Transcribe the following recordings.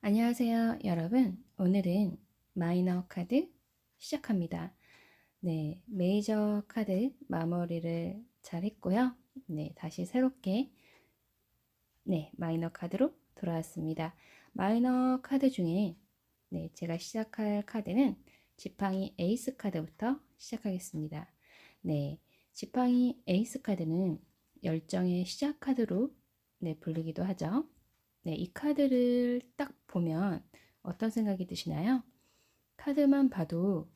안녕하세요, 여러분. 오늘은 마이너 카드 시작합니다. 네, 메이저 카드 마무리를 잘 했고요. 네, 다시 새롭게 네, 마이너 카드로 돌아왔습니다. 마이너 카드 중에 네, 제가 시작할 카드는 지팡이 에이스 카드부터 시작하겠습니다. 네, 지팡이 에이스 카드는 열정의 시작 카드로 네, 부르기도 하죠. 네, 이 카드를 딱 보면 어떤 생각이 드시나요? 카드만 봐도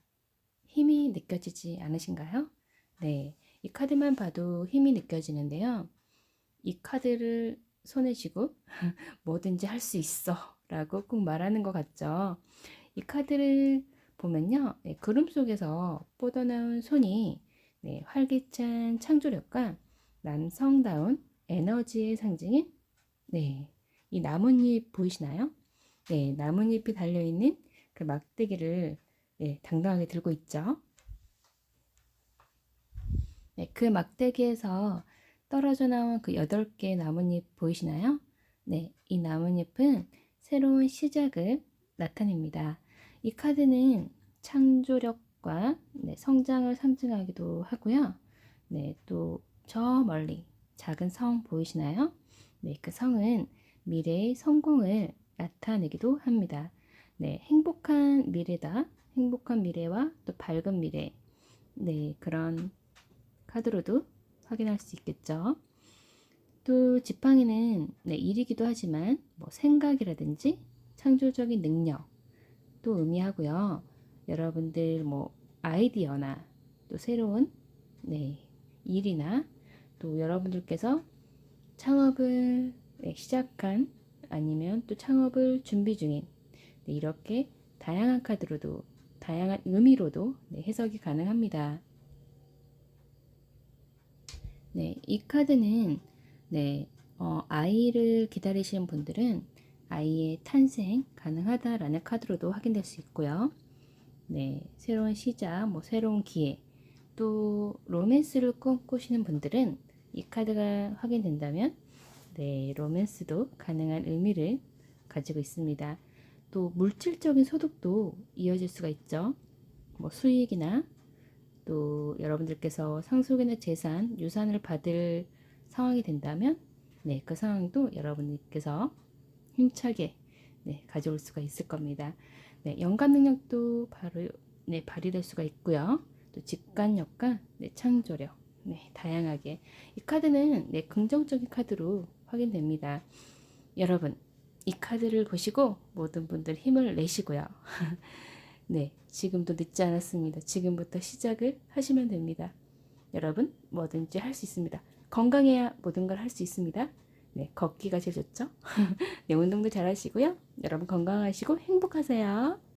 힘이 느껴지지 않으신가요? 네, 이 카드만 봐도 힘이 느껴지는데요. 이 카드를 손에 쥐고 뭐든지 할 수 있어 라고 꼭 말하는 것 같죠. 이 카드를 보면요. 네, 그림 속에서 뻗어나온 손이 네, 활기찬 창조력과 남성다운 에너지의 상징인 네, 이 나뭇잎 보이시나요? 네, 나뭇잎이 달려있는 그 막대기를 네, 당당하게 들고 있죠. 네, 그 막대기에서 떨어져 나온 그 여덟 개의 나뭇잎 보이시나요? 네, 이 나뭇잎은 새로운 시작을 나타냅니다. 이 카드는 창조력과 네, 성장을 상징하기도 하고요. 네, 또 저 멀리 작은 성 보이시나요? 네, 그 성은 미래의 성공을 나타내기도 합니다. 네, 행복한 미래다. 행복한 미래와 또 밝은 미래. 네, 그런 카드로도 확인할 수 있겠죠. 또 지팡이는 네, 일이기도 하지만 뭐 생각이라든지 창조적인 능력 또 의미하고요. 여러분들 뭐 아이디어나 또 새로운 네, 일이나 또 여러분들께서 창업을 네, 시작한 아니면 또 창업을 준비 중인 네, 이렇게 다양한 카드로도 다양한 의미로도 네, 해석이 가능합니다. 네, 이 카드는 네, 어, 아이를 기다리시는 분들은 아이의 탄생 가능하다라는 카드로도 확인될 수 있고요. 네, 새로운 시작, 뭐 새로운 기회, 또 로맨스를 꿈꾸시는 분들은 이 카드가 확인된다면 네, 로맨스도 가능한 의미를 가지고 있습니다. 또 물질적인 소득도 이어질 수가 있죠. 뭐 수익이나 또 여러분들께서 상속이나 재산, 유산을 받을 상황이 된다면 네, 그 상황도 여러분께서 힘차게 네, 가져올 수가 있을 겁니다. 네, 연관 능력도 바로 네, 발휘될 수가 있고요. 또 직관력과 네, 창조력, 네, 다양하게 이 카드는 네, 긍정적인 카드로 확인됩니다. 여러분, 이 카드를 보시고 모든 분들 힘을 내시고요. 네, 지금도 늦지 않았습니다. 지금부터 시작을 하시면 됩니다. 여러분, 뭐든지 할 수 있습니다. 건강해야 모든 걸 할 수 있습니다. 네, 걷기가 제일 좋죠? 네, 운동도 잘 하시고요. 여러분 건강하시고 행복하세요.